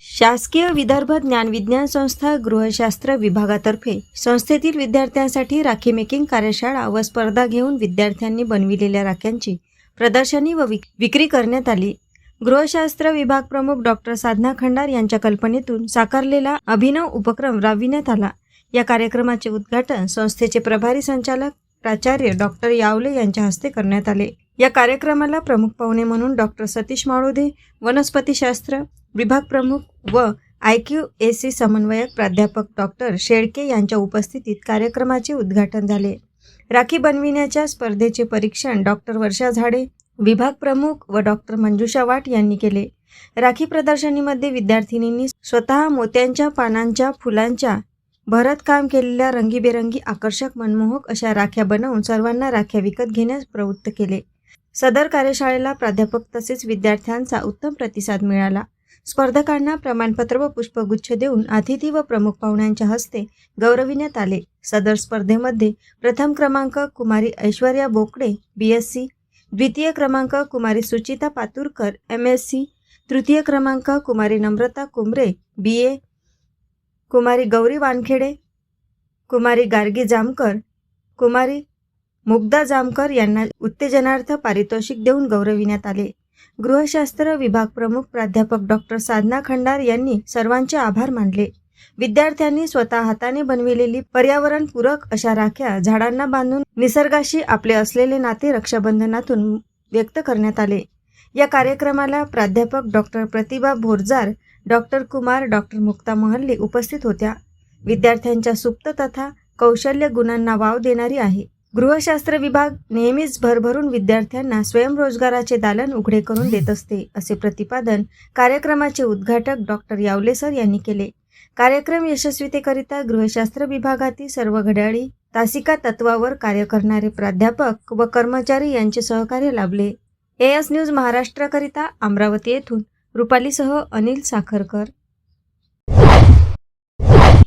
शासकीय विदर्भ ज्ञानविज्ञान संस्था गृहशास्त्र विभागातर्फे संस्थेतील विद्यार्थ्यांसाठी राखी मेकिंग कार्यशाळा व स्पर्धा घेऊन विद्यार्थ्यांनी बनविलेल्या राख्यांची प्रदर्शनी व विक- विक्री करण्यात आली. गृहशास्त्र विभाग प्रमुख डॉक्टर साधना खंडार यांच्या कल्पनेतून साकारलेला अभिनव उपक्रम राबविण्यात आला. या कार्यक्रमाचे उद्घाटन संस्थेचे प्रभारी संचालक प्राचार्य डॉक्टर यावले यांच्या हस्ते करण्यात आले. या कार्यक्रमाला प्रमुख पाहुणे म्हणून डॉक्टर सतीश माळोदे वनस्पतीशास्त्र विभाग प्रमुख व आय क्यू ए सी समन्वयक प्राध्यापक डॉक्टर शेळके यांच्या उपस्थितीत कार्यक्रमाचे उद्घाटन झाले. राखी बनविण्याच्या स्पर्धेचे परीक्षण डॉक्टर वर्षा झाडे विभाग प्रमुख व डॉक्टर मंजुषा वाट यांनी केले. राखी प्रदर्शनीमध्ये विद्यार्थिनींनी स्वतः मोत्यांच्या पानांच्या फुलांच्या भरतकाम केलेल्या रंगीबेरंगी आकर्षक मनमोहक अशा राख्या बनवून सर्वांना राख्या विकत घेण्यास प्रवृत्त केले. सदर कार्यशाळेला प्राध्यापक तसेच विद्यार्थ्यांचा उत्तम प्रतिसाद मिळाला. स्पर्धकांना प्रमाणपत्र व पुष्पगुच्छ देऊन अतिथी व प्रमुख पाहुण्यांच्या हस्ते गौरविण्यात आले. सदर स्पर्धेमध्ये प्रथम क्रमांक कुमारी Aishwarya Bokade B S C द्वितीय क्रमांक कुमारी Suchita Paturkar M S C तृतीय क्रमांक कुमारी नम्रता कुंबरे बी ए कुमारी गौरी वानखेडे कुमारी गार्गी जामकर कुमारी मुग्धा जामकर यांना उत्तेजनार्थ पारितोषिक देऊन गौरविण्यात आले. गृहशास्त्र विभाग प्रमुख प्राध्यापक डॉक्टर साधना खंडार यांनी सर्वांचे आभार मानले. विद्यार्थ्यांनी स्वतः हाताने बनविलेली पर्यावरणपूरक अशा राख्या झाडांना बांधून निसर्गाशी आपले असलेले नाते रक्षाबंधनातून व्यक्त करण्यात आले. या कार्यक्रमाला प्राध्यापक doctor Pratibha Bhorjar doctor Kumar doctor Mukta Mahalli उपस्थित होत्या. विद्यार्थ्यांच्या सुप्त तथा कौशल्य गुणांना वाव देणारी आहे. गृहशास्त्र विभाग नेहमीच भरभरून विद्यार्थ्यांना स्वयंरोजगाराचे दालन उघडे करून देत असते असे प्रतिपादन कार्यक्रमाचे उद्घाटक डॉक्टर यावले सर यांनी केले. कार्यक्रम यशस्वीतेकरिता गृहशास्त्र विभागातील सर्व घड्याळी तासिका तत्वावर कार्य करणारे प्राध्यापक व कर्मचारी यांचे सहकार्य लाभले. एस न्यूज महाराष्ट्राकरिता अमरावती येथून रुपालीसह अनिल साखरकर.